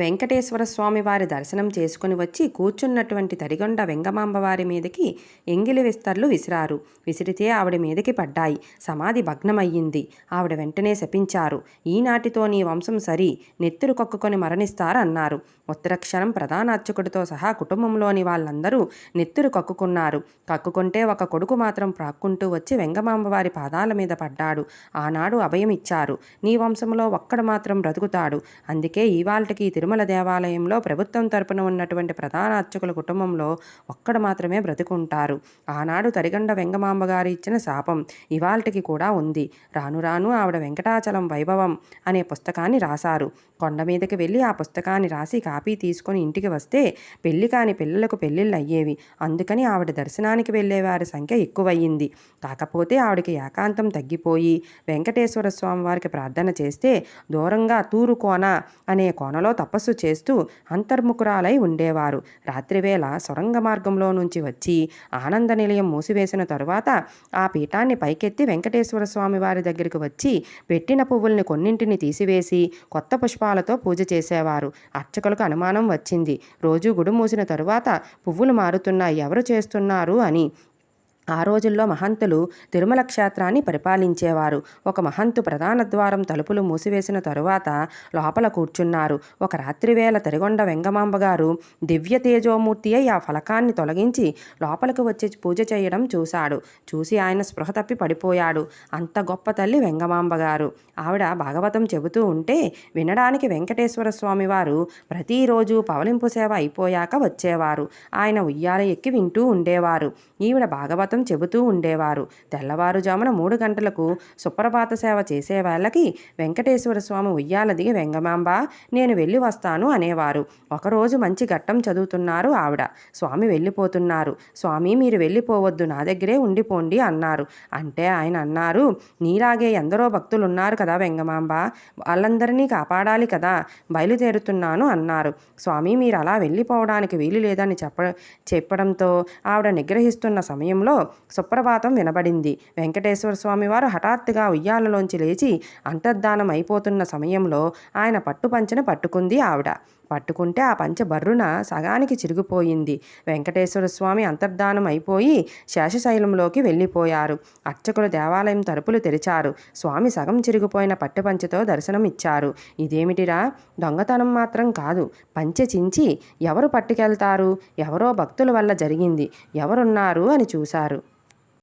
వెంకటేశ్వర స్వామి వారి దర్శనం చేసుకుని వచ్చి కూర్చున్నటువంటి తరిగొండ వెంగమాంబ వారి మీదకి ఎంగిలి విస్తర్లు విసిరారు. విసిరితే ఆవిడ మీదకి పడ్డాయి. సమాధి భగ్నమయ్యింది. ఆవిడ వెంటనే శపించారు. ఈనాటితో నీ వంశం సరి. నెత్తురు కక్కుకొని మరణిస్తారన్నారు. ఉత్తరక్షణం ప్రధాన అర్చకుడితో సహా కుటుంబంలోని వాళ్ళందరూ నెత్తురు కక్కుకున్నారు. కక్కుకుంటే ఒక కొడుకు మాత్రం ప్రాక్కుంటూ వచ్చి వెంగమాంబ వారి పాదాల మీద పడ్డాడు. ఆనాడు అభయం ఇచ్చారు నీ వంశంలో ఒక్కడు మాత్రం బ్రతుకుతాడు. అందుకే ఇవాళకి తిరుమల దేవాలయంలో ప్రభుత్వం తరపున ఉన్నటువంటి ప్రధాన అర్చకుల కుటుంబంలో ఒక్కడు మాత్రమే బ్రతుకుంటారు. ఆనాడు తరిగండ వెంగమాంబ గారు ఇచ్చిన శాపం ఇవాల్టికి కూడా ఉంది. రాను రాను ఆవిడ వెంకటాచలం వైభవం అనే పుస్తకాన్ని రాశారు. కొండ మీదకి వెళ్ళి ఆ పుస్తకాన్ని రాసి కాపీ తీసుకొని ఇంటికి వస్తే పెళ్ళి కాని పిల్లలకు పెళ్ళిళ్ళు అయ్యేవి. అందుకని ఆవిడ దర్శనానికి వెళ్ళేవారి సంఖ్య ఎక్కువయ్యింది. కాకపోతే ఆవిడకి ఏకాంతం తగ్గిపోయి వెంకటేశ్వర స్వామి వారికి ప్రార్థన చేస్తే దూరంగా తూరు కోన అనే కోనలో తపస్సు చేస్తూ అంతర్ముఖురాలై ఉండేవారు. రాత్రివేళ సొరంగ మార్గంలో నుంచి వచ్చి ఆనంద నిలయం మూసివేసిన తరువాత ఆ పీఠాన్ని పైకెత్తి వెంకటేశ్వర స్వామి వారి దగ్గరికి వచ్చి పెట్టిన పువ్వుల్ని కొన్నింటిని తీసివేసి కొత్త పుష్పాలతో పూజ చేసేవారు. అర్చకులకు అనుమానం వచ్చింది. రోజు గుడి మూసిన తరువాత పువ్వులు మారుతున్నాయి. ఎవరు చేస్తున్నారు అని ఆ రోజుల్లో మహంతులు తిరుమల క్షేత్రాన్ని పరిపాలించేవారు. ఒక మహంతు ప్రధాన ద్వారం తలుపులు మూసివేసిన తరువాత లోపల కూర్చున్నారు. ఒక రాత్రివేళ తరిగొండ వెంగమాంబ గారు దివ్య తేజోమూర్తి అయి ఆ ఫలకాన్ని తొలగించి లోపలికి వచ్చి పూజ చేయడం చూశాడు. చూసి ఆయన స్పృహ తప్పి పడిపోయాడు. అంత గొప్ప తల్లి వెంగమాంబ గారు. ఆవిడ భాగవతం చెబుతూ ఉంటే వినడానికి వెంకటేశ్వర స్వామి వారు ప్రతిరోజు పవలింపు సేవ అయిపోయాక వచ్చేవారు. ఆయన ఉయ్యాల ఎక్కి వింటూ ఉండేవారు. ఈవిడ భాగవతం చెబుతూ ఉండేవారు. తెల్లవారుజామున మూడు గంటలకు సుప్రభాత సేవ చేసే వాళ్ళకి వెంకటేశ్వర స్వామి ఉయ్యాల దిగి వెంగమాంబ నేను వెళ్ళి వస్తాను అనేవారు. ఒకరోజు మంచి ఘట్టం చదువుతున్నారు ఆవిడ. స్వామి వెళ్ళిపోతున్నారు. స్వామి మీరు వెళ్ళిపోవద్దు నా దగ్గరే ఉండిపోండి అన్నారు. అంటే ఆయన అన్నారు నీలాగే ఎందరో భక్తులు ఉన్నారు కదా వెంగమాంబ వాళ్ళందరినీ కాపాడాలి కదా బయలుదేరుతున్నాను అన్నారు. స్వామి మీరు అలా వెళ్ళిపోవడానికి వీలు లేదని చెప్ప చెప్పడంతో ఆవిడ నిగ్రహిస్తున్న సమయంలో సుప్రభాతం వినబడింది. వెంకటేశ్వర స్వామి వారు హఠాత్తుగా ఉయ్యాలలోంచి లేచి అంతర్ధానం అయిపోతున్న సమయంలో ఆయన పట్టుపంచను పట్టుకుంది ఆవిడ. పట్టుకుంటే ఆ పంచ బర్రున సగానికి చిరిగిపోయింది. వెంకటేశ్వర స్వామి అంతర్ధానం అయిపోయి శేషశైలంలోకి వెళ్ళిపోయారు. అర్చకులు దేవాలయం తలుపులు తెరిచారు. స్వామి సగం చిరిగిపోయిన పట్టుపంచతో దర్శనం ఇచ్చారు. ఇదేమిటిరా? దొంగతనం మాత్రం కాదు. పంచె చించి ఎవరు పట్టుకెళ్తారు? ఎవరో భక్తుల వల్ల జరిగింది. ఎవరున్నారు అని చూశారు.